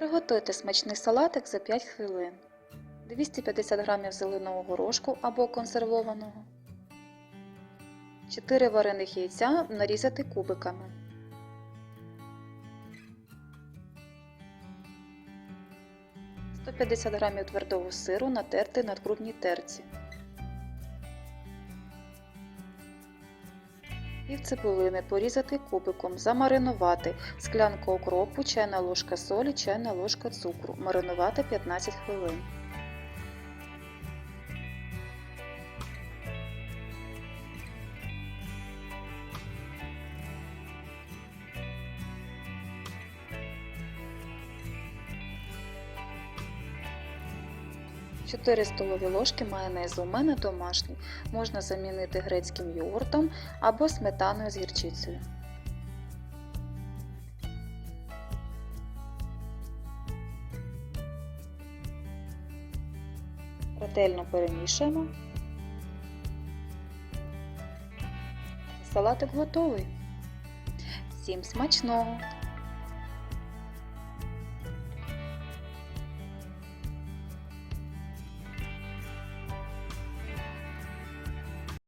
Приготуйте смачний салатик за 5 хвилин. 250 г зеленого горошку або консервованого. 4 варених яйця нарізати кубиками. – 150 г твердого сиру натерти на крупній терці. Пів цибулини порізати кубиком, замаринувати, склянку окропу, чайна ложка солі, чайна ложка цукру, маринувати 15 хвилин. Чотири столові ложки майонезу. У мене домашній. Можна замінити грецьким йогуртом або сметаною з гірчицею. Ретельно перемішуємо. Салатик готовий. Всім смачного!